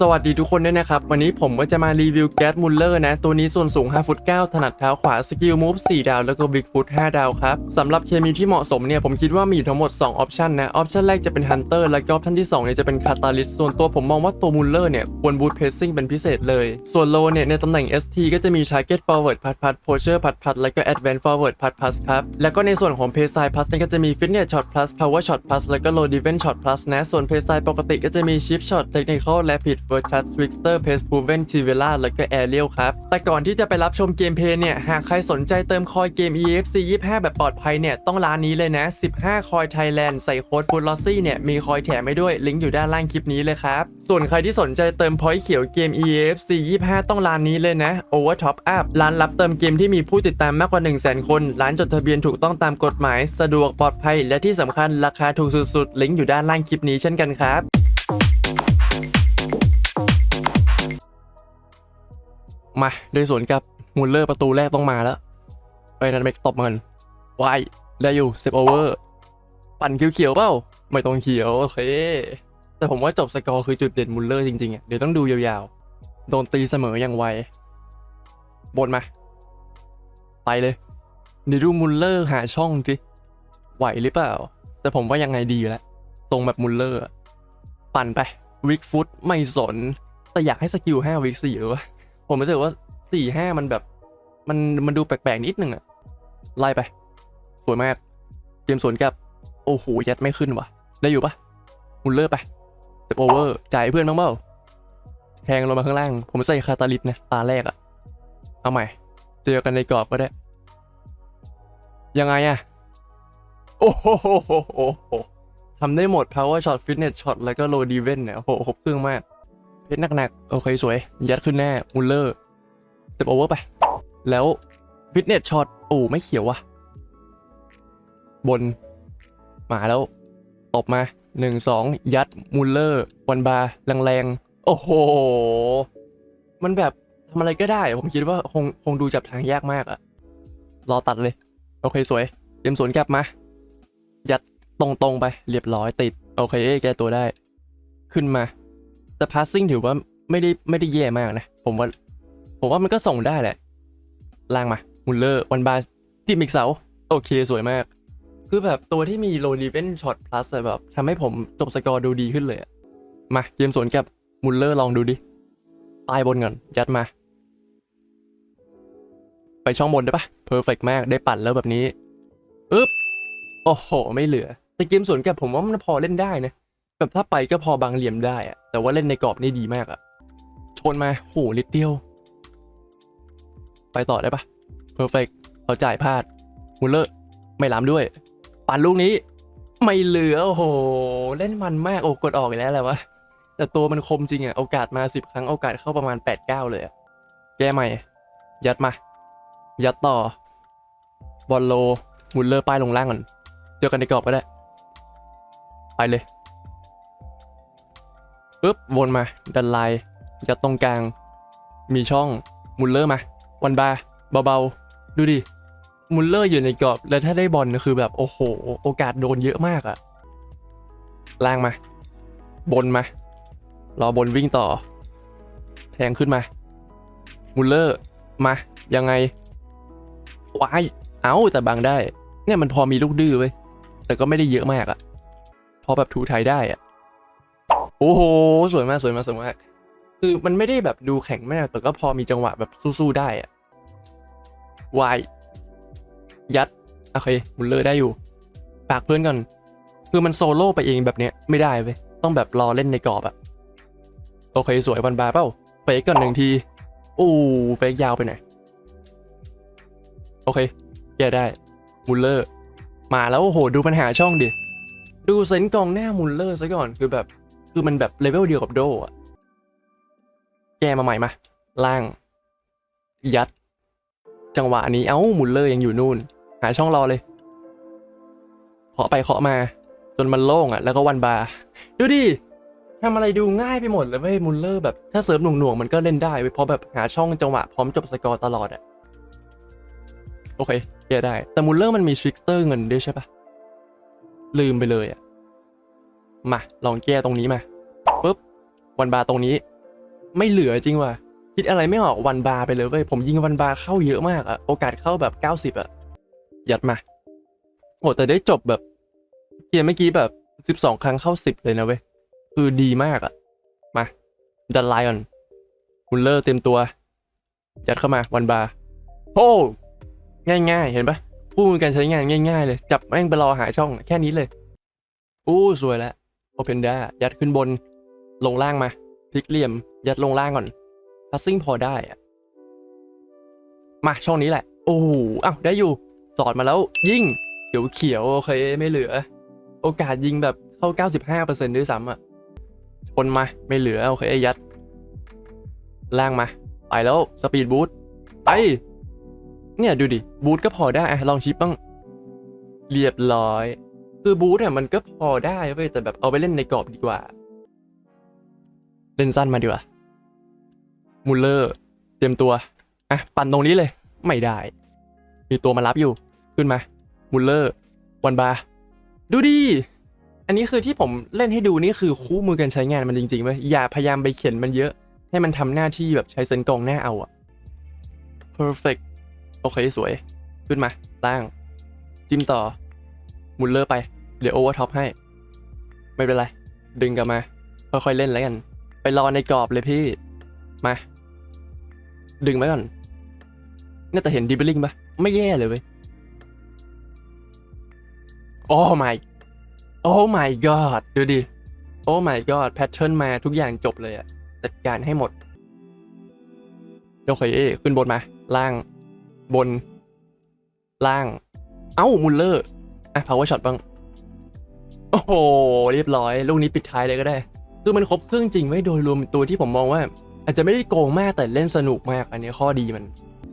สวัสดีทุกคนด้วยนะครับ วันนี้ผมก็จะมารีวิวแก๊สมุลเลอร์นะ ตัวนี้ส่วนสูง 5 ฟุต 9 ถนัดเท้าขวา สกิลมูฟ 4 ดาว แล้วก็บิ๊กฟุต 5 ดาวครับ สำหรับเคมีที่เหมาะสมเนี่ย ผมคิดว่ามีทั้งหมด 2 ออปชันนะ ออปชันแรกจะเป็นฮันเตอร์แล้วก็ออปชันที่ 2 เนี่ย จะเป็นคาตาลิสส่วนตัวผมมองว่าตัวมุลเลอร์เนี่ย ควรบูทเพสซิ่งเป็นพิเศษเลย ส่วนโลเนี่ย ในตำแหน่ง ST ก็จะมี Target Forward พัดพัดโพเชอร์พัดพัดแล้วก็ Advance Forward พัดพัดครับแล้วก็ในส่วนของเพย์ไซพัสเนี่ยก็จะมี Fitness Shot Plus Power Shot Plus แล้วก็ Low Defense Shot Plus นะส่วนเพย์ไซปกติก็จะมี Chip Shot Technical Rapid First Shot Twixter Pace Proven t i v e l a แล้วก็ Aerial ครับ แต่ก่อนที่จะไปรับชมเกมเพลย์เนี่ย หากใครสนใจเติมคอยเกม EFC 25 แบบปลอดภัยเนี่ย ต้องร้านนี้เลยนะ 15 คอย Thailand ใส่โค้ด f o o d l o s s y เนี่ย มีคอยแถมให้ด้วย ลิงก์อยู่ด้านล่างคลิปนี้เลยครับ ส่วนใครที่สนใจเติมพอยต์เขียวเกม EFC 25 ต้องร้านนี้เลยนะ Over Top Up ร้านรับเติมเกมที่มีผู้ติดตามมากกว่า 100,000 คน ร้านจดทะเบียนถูกต้องตามกฎหมาย สะดวกปลอดภัย และที่สำคัญราคาถูกสุดๆ ลิงก์อยู่ด้านล่างคลิปนี้เช่นกันครับ มาโดยสวนกับมูลเลอร์ประตูแรกต้องมาแล้ว ไปนันเบกตบมันวายได้อยู่เซฟโอเวอร์ปั่นเขียวๆเปล่าไม่ต้องเขียว โอเค แต่ผมว่าจบสกอร์คือจุดเด่นมูลเลอร์จริงๆอะเดี๋ยวต้องดูยาวๆ โดนตีเสมออย่างไวบนมา ไปเลยเดี๋ยวดูมูลเลอร์หาช่องสิไหวหรือเปล่า แต่ผมว่ายังไงดีแล้วทรงแบบมูลเลอร์ ปั่นไปวิกฟุตไม่สน แต่อยากให้สกิล5วิกสี่หรือวะ ผมรู้สึกว่าสี่ห้ามันแบบ มันมันดูแปลกๆนิดนึงอะไล่ไป สวยมากเกมสวนกับ โอ้โหยัดไม่ขึ้นว่ะ ได้อยู่ปะมุลเลอร์ไปเซฟโอเวอร์จ่ายเพื่อนบ้างเปล่าแทงลงมาข้างล่าง ผมใส่คาตาลิสนะตาแรกอะเอาใหม่ เจอกันในกรอบก็ได้ ยังไงอะโอ้โหทำได้หมด power shot fitness shot แล้วก็ low defense เนี่ยโอ้โหครบเครื่องมาก เพชรหนักๆ โอเคสวย ยัดขึ้นแน่มุลเลอร์สเต็ปโอเวอร์ไป แล้วฟิตเนสช็อตโอ้ไม่เขียวว่ะ บน มาแล้ว ตบมา 1 2 ยัดมุลเลอร์วันบาร์แรงๆ โอ้โห มันแบบทำอะไรก็ได้ ผมคิดว่าคงคงดูจับทางยากมากอะรอตัดเลย โอเคสวย เตรียมสวนกลับมา ยัดตรงๆไป เรียบร้อยติด โอเค แก้ตัวได้ ขึ้นมา แต่ passing ถือว่าไม่ได้ไม่ได้แย่มากนะ ผมว่า ผมว่ามันก็ส่งได้แหละ ล่างมามุลเลอร์วันบาจิมอีกเสา โอเคสวยมาก คือแบบตัวที่มี low defense shot plus อะแบบทำให้ผมจบสกอร์ดูดีขึ้นเลยมาเกมสวนกับมุลเลอร์ลองดูดิปายบนก่อนยัดมา ไปช่องบนได้ปะ perfect มากได้ปั่นแล้วแบบนี้อึ๊บโอ้โห ไม่เหลือ แต่เกมสวนกับผมว่ามันพอเล่นได้นะ แบบถ้าไปก็พอบางเหลี่ยมได้อะ แต่ว่าเล่นในกรอบนี่ดีมากอะชนมาโหลิดเดียว ไปต่อได้ปะเพอร์เฟกเขาจ่ายพลาดมุลเลอร์ไม่ล้ำด้วย ปั่นลูกนี้ ไม่เหลือ โอ้โห เล่นมันมาก โอ้กดออกอีกแล้วแหละวะ แต่ตัวมันคมจริงอะโอกาสมาสิบครั้ง โอกาสเข้าประมาณ 8 9 เลยอะแก้ใหม่ ยัดมา ยัดต่อ บอลโลมุลเลอร์ป้ายลงล่างก่อน เจอกันในกรอบก็ได้ ไปเลย ปุ๊บวนมาดันไลน์ยัดตรงกลาง มีช่องมุลเลอร์มาวันบาเบาๆ ดูดิมุลเลอร์อยู่ในกรอบ แล้วถ้าได้บอลคือแบบ โอ้โห โอกาสโดนเยอะมากอะล่างมา บนมา รอบนวิ่งต่อ แทงขึ้นมา มุลเลอร์มา ยังไงวายเอาแต่บังได้ เนี่ยมันพอมีลูกดื้อเว้ยแต่ก็ไม่ได้เยอะมากอะพอแบบถูไทยได้อะ โอ้โหสวยมากสวยมากสวยมากคือมันไม่ได้แบบดูแข็งมากแต่ก็พอมีจังหวะแบบสู้ๆได้อะวายยัดโอเคมุลเลอร์ได้อยู่ฝากเพื่อนก่อน คือมันโซโล่ไปเองแบบเนี้ยไม่ได้เว้ยต้องแบบรอเล่นในกรอบอะโอเคสวยวันบาเปล่าเฟกก่อนหนึ่งทีอู้เฟกยาวไปหน่อยโอเคแก้ได้มุลเลอร์ มาแล้วโอ้โหดูปัญหาช่องดิ ดูเซนส์กองหน้ามุลเลอร์ซะก่อนคือแบบ คือมันแบบเลเวลเดียวกับโดอะแกมาใหม่มาล่าง ยัด จังหวะนี้เอ้ามุลเลอร์ยังอยู่นู่น หาช่องรอเลยเคาะไปเคาะมา จนมันโล่งอะแล้วก็วันบาร์ดูดิทำอะไรดูง่ายไปหมดเลยเว้ยมุลเลอร์แบบถ้าเสริมหน่วงๆมันก็เล่นได้เว้ยเพราะแบบหาช่องจังหวะพร้อมจบสกอร์ตลอดอะโอเคแก้ได้ แต่มุลเลอร์มันมีทริกเตอร์เงินด้วยใช่ปะลืมไปเลยอะ มาลองแก้ตรงนี้มาปุ๊บวันบาตรงนี้ ไม่เหลือจริงว่ะคิดอะไรไม่ออกวันบาไปเลยเว้ยผมยิงวันบาเข้าเยอะมากอะโอกาสเข้าแบบ 90อะยัดมาโอ้แต่ได้จบแบบเกมเมื่อกี้แบบ 12 ครั้งเข้า 10 เลยนะเว้ยคือดีมากอะมาดันไลออนมุลเลอร์เต็มตัว ยัดเข้ามาวันบาโอ้ง่ายๆ เห็นปะคู่มือการใช้งานง่าย ๆ เลย จับแม่งไปรอหาช่อง แค่นี้เลย อู้สวยแล้ว โอเพนด้ายัดขึ้นบน ลงล่างมา พลิกเหลี่ยม ยัดลงล่างก่อนพัสซิ่งพอได้อะมาช่องนี้แหละ โอ้โหอ้าวได้อยู่ สอดมาแล้วยิงเขียวเขียวโอเคไม่เหลือ โอกาสยิงแบบเข้า 95%ด้วยซ้ำอะชนมาไม่เหลือโอเคยัด ล่างมา ไปแล้วสปีดบูทไปเนี่ยดูดิบูทก็พอได้อะลองชิปบ้าง เรียบร้อย คือบูทเนี่ยมันก็พอได้เว้ยแต่แบบเอาไปเล่นในกรอบดีกว่า เล่นสั้นมาดีกว่ามุลเลอร์เตรียมตัวอะปั่นตรงนี้เลย ไม่ได้ มีตัวมารับอยู่ขึ้นมามุลเลอร์วันบาดูดิอันนี้คือที่ผมเล่นให้ดูนี่คือคู่มือการใช้งานมันจริงๆเว้ยอย่าพยายามไปเขียนมันเยอะ ให้มันทำหน้าที่แบบใช้เซนกองหน้าเอาอะ perfect โอเคสวย ขึ้นมาล่าง จิ้มต่อ มุลเลอร์ไปเดี๋ยวโอเวอร์ท็อปให้ ไม่เป็นไร ดึงกลับมา ค่อยๆเล่นแล้วกัน ไปรอในกรอบเลยพี่ มา ดึงไว้ก่อนน่าจะเห็นดิบลิงปะไม่แย่เลยเว้ยโอ้ my โอ้ my god ดูดิ โอ้ my god แพทเทิร์นมาทุกอย่างจบเลยอะจัดการให้หมดโอเคขึ้นบนมา ล่าง บน ล่าง เอ้า มุลเลอร์ อะ power shot บ้าง โอ้โห เรียบร้อย ลูกนี้ปิดท้ายเลยก็ได้ คือมันครบเครื่องจริงไว้โดยรวมตัวที่ผมมองว่า อาจจะไม่ได้โกงมากแต่เล่นสนุกมาก อันนี้ข้อดีมัน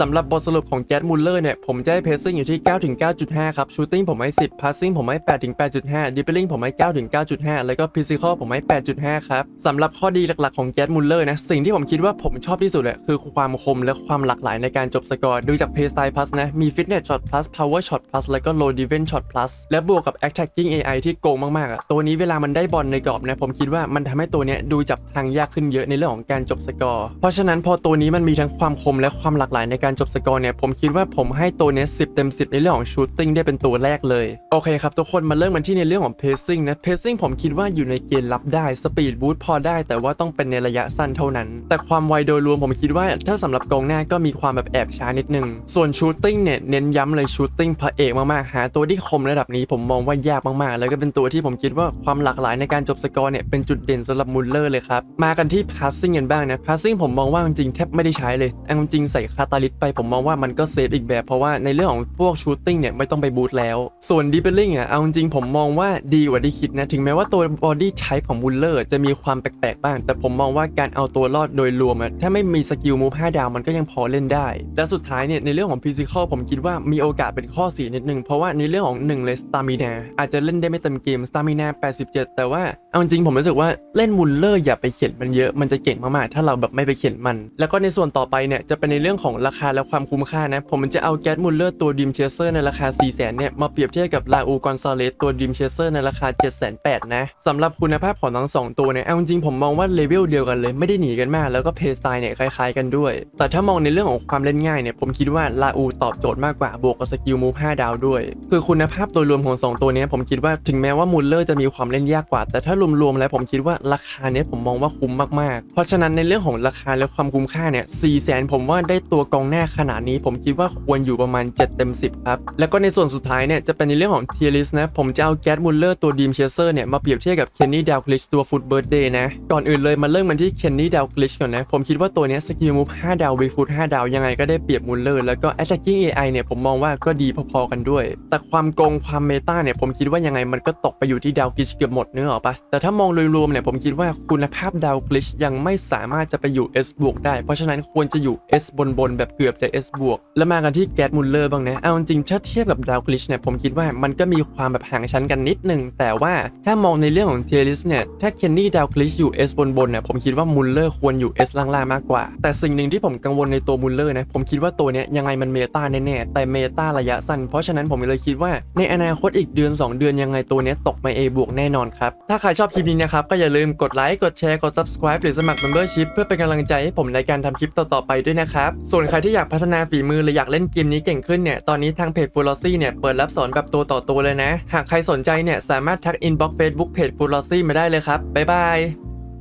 สำหรับบทสรุปของแก๊สมูลเลอร์เนี่ย ผมจะให้เพซซิ่งอยู่ที่9ถึง9.5 ครับชูตติ้งผมให้ 10 พาสซิ่งผมให้8ถึง8.5ดิปเปิลลิงผมให้9ถึง9.5 แล้วก็พิซิคอลผมให้ 8.5 ครับสำหรับข้อดีหลักๆของแก๊สมูลเลอร์นะ สิ่งที่ผมคิดว่าผมชอบที่สุดอะคือความคมและความหลากหลายในการจบสกอร์ ดูจากเพย์สไตล์พลัสนะ มีฟิตเนสช็อตพลัสพาวเวอร์ช็อตพลัสแล้วก็โลดิเวนช็อตพลัสและบวกกับ attacking AI ที่โกงมากๆอะตัวนี้เวลามันได้บอลในกรอบนะผมคิดว่ามันทำให้ตัวเนี้ยดูจับทางยากขึ้นเยอะในเรื่องของการจบสกอร์เพราะฉะนั้นพอตัวนี้มันมีทั้งความคมและความหลากหลายในการจบสกอร์เนี่ยผมคิดว่าผมให้ตัวเนี้ย10เต็ม 10 ในเรื่องของชูตติ้งได้เป็นตัวแรกเลย โอเคครับทุกคนมาเริ่มกันที่ในเรื่องของเพซซิ่งนะเพซซิ่งผมคิดว่าอยู่ในเกณฑ์รับได้สปีดบูทพอได้แต่ว่าต้องเป็นในระยะสั้นเท่านั้น แต่ความไวโดยรวมผมคิดว่าถ้าสำหรับกองหน้าก็มีความแบบแอบช้านิดนึง ส่วนชูตติ้งเนี่ยเน้นย้ำเลยชูตติ้งพระเอกมากๆหาตัวที่คมระดับนี้ผมมองว่ายากมากๆ แล้วก็เป็นตัวที่ผมคิดว่าความหลากหลายในการจบสกอร์เนี่ยเป็นจุดเด่นสำหรับมุลเลอร์เลยครับมากันที่พาสซิ่งกันบ้างนะพาสซิ่งผมมองว่าจริงแทบไม่ได้ใช้เลยจริงใส่คาตาลสไปผมมองว่ามันก็เซฟอีกแบบเพราะว่าในเรื่องของพวกชูตติ้งเนี่ยไม่ต้องไปบูทแล้ว ส่วนดิเบลลิงอะเอาจริงผมมองว่าดีกว่าที่คิดนะถึงแม้ว่าตัวบอดี้ไ p e ของบูลเลอร์จะมีความแปลกๆบ้าง แต่ผมมองว่าการเอาตัวรอดโดยรวมอะถ้าไม่มีสกิลมูฟ5ดาวมันก็ยังพอเล่นได้ และสุดท้ายเนี่ยในเรื่องของฟิสิกอลผมคิดว่ามีโอกาสเป็นข้อเสียนิดนึงเพราะว่าในเรื่องของหนึ่งเลยสตามินาอาจจะเล่นได้ไม่เต็มเกมสตามินา87 แต่ว่าเอาจริงผมรู้สึกว่าเล่นมูลเลอร์อย่าไปเข็นมันเยอะมันจะเก่งมากๆถ้าเราแบบไม่ไปเข็นมัน แล้วก็ในส่วนต่อไปเนี่ยจะเป็นในเรื่องของราคาและความคุ้มค่านะ ผมมันจะเอาแก๊สมูลเลอร์ตัวดิมเชสเซอร์ในราคา4 0 0 0 0เนี่ยมาเปรียบเทียบกับลาอูกอนซาเลสตัวดิมเชสเซอร์ในราคา 7 8 0 0 0นะสำหรับคุณภาพของทั้งสองตัวเนี่ยเอาจริงผมมองว่าเลเวลเดียวกันเลยไม่ได้หนีกันมากแล้วก็เพย์สไตล์เนี่ยคล้ายๆกันด้วย แต่ถ้ามองในเรื่องของความเล่นง่ายเนี่ยผมคิดว่าลาอูตอบโจทย์มากกว่าบวกกับสกิลมูฟ5ดาวด้วย คือคุณภาพโดยรวมของ 2 ตัวนี้ผมคิดว่าถึงแม้ว่ามูลเลอร์จะมีความเล่นยากกว่า แต่ถ้ารวมๆแล้วผมคิดว่าราคาเนี้ยผมมองว่าคุ้มมากๆ เพราะฉะนั้นในเรื่องของราคาและความคุ้มค่าเนี่ย4แสนผมว่าได้ตัวกองหน้าขนาดนี้ผมคิดว่าควรอยู่ประมาณ 7 เต็ม 10 ครับ แล้วก็ในส่วนสุดท้ายเนี่ยจะเป็นในเรื่องของเทียริสนะ ผมจะเอาแก๊สมูลเลอร์ตัวดีมเชเซอร์เนี่ยมาเปรียบเทียบกับเคนนี่ดาวกลิชตัวฟุตเบิร์ดเดย์นะ ก่อนอื่นเลยมาเริ่มมันที่เคนนี่ดาวกลิชก่อนนะ ผมคิดว่าตัวนี้สกิลมูฟ5ดาววีฟุต5ดาวยังไงก็ได้เปรียบมูลเลอร์แล้วก็ attacking AI เนี่ยผมมองว่าก็ดีพอๆกันด้วย แต่ความโกงความเมตาเนี่ยผมคิดว่ายังไงมันก็ตกไปอยู่ที่ดาวกลิชเกือบหมดเนื้อออกปะแต่ถ้ามองโดยรวมเนี่ยผมคิดว่าคุณภาพดาวกลิชยังไม่สามารถจะไปอยู่ S บวกได้ เพราะฉะนั้นควรจะอยู่ S บนบนๆแบบเกือบจะ S บวกแล้วมากันที่แกตมุลเลอร์บ้างนะเอาจริงถ้าเทียบกับดาวกลิชเนี่ยผมคิดว่ามันก็มีความแบบห่างชั้นกันนิดนึง แต่ว่าถ้ามองในเรื่องของเทียริสเนี่ยถ้าเคนนี่ดาวกลิชอยู่ S บนบนเนี่ยผมคิดว่ามุลเลอร์ควรอยู่ S ล่างๆมากกว่า แต่สิ่งหนึ่งที่ผมกังวลในตัวมุลเลอร์นะผมคิดว่าตัวเนี้ยยังไงมันเมตาแน่ๆแต่เมตาระยะสั้น เพราะฉะนั้นผมเลยคิดว่าในอนาคตอีกเดือน 2 เดือนยังไงตัวเนี้ยตกมา A บวกแน่นอนครับถ้าใครชอบคลิปนี้นะครับก็อย่าลืมกดไลค์กดแชร์กด subscribe หรือสมัคร membership เพื่อเป็นกำลังใจให้ผมในการทำคลิปต่อๆไปด้วยนะครับส่วนใครที่อยากพัฒนาฝีมือหรืออยากเล่นเกมนี้เก่งขึ้นเนี่ยตอนนี้ทางเพจ f u l o s y เนี่ยเปิดรับสอนแบบตัวต่อตัวเลยนะ หากใครสนใจเนี่ยสามารถทักอินบ็อกซ์เฟซบุ๊กเพจ f u l o s y มาได้เลยครับบ๊ายบาย